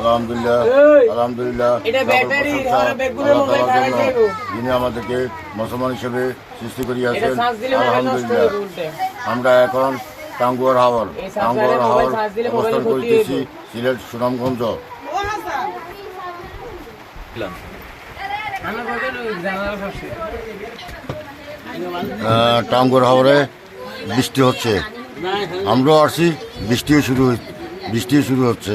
আলহামদুলিল্লাহ আলহামদুলিল্লাহ যিনি আমাদেরকে মুসলমান হিসেবে সৃষ্টি করিয়াছেন আলহামদুলিল্লাহ। আমরা এখন টাঙ্গুয়ার হাওর এই টাঙ্গুয়ার হাওর অবস্থান করিতেছি সিলেট সুনামগঞ্জ। টাঙ্গুয়ার হাওরে বৃষ্টি হচ্ছে। আমরাও আসছি বৃষ্টিও শুরু বৃষ্টিও শুরু হচ্ছে।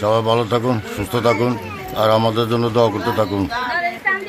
সবাই ভালো থাকুন সুস্থ থাকুন আর আমাদের জন্য দোয়া করতে থাকুন।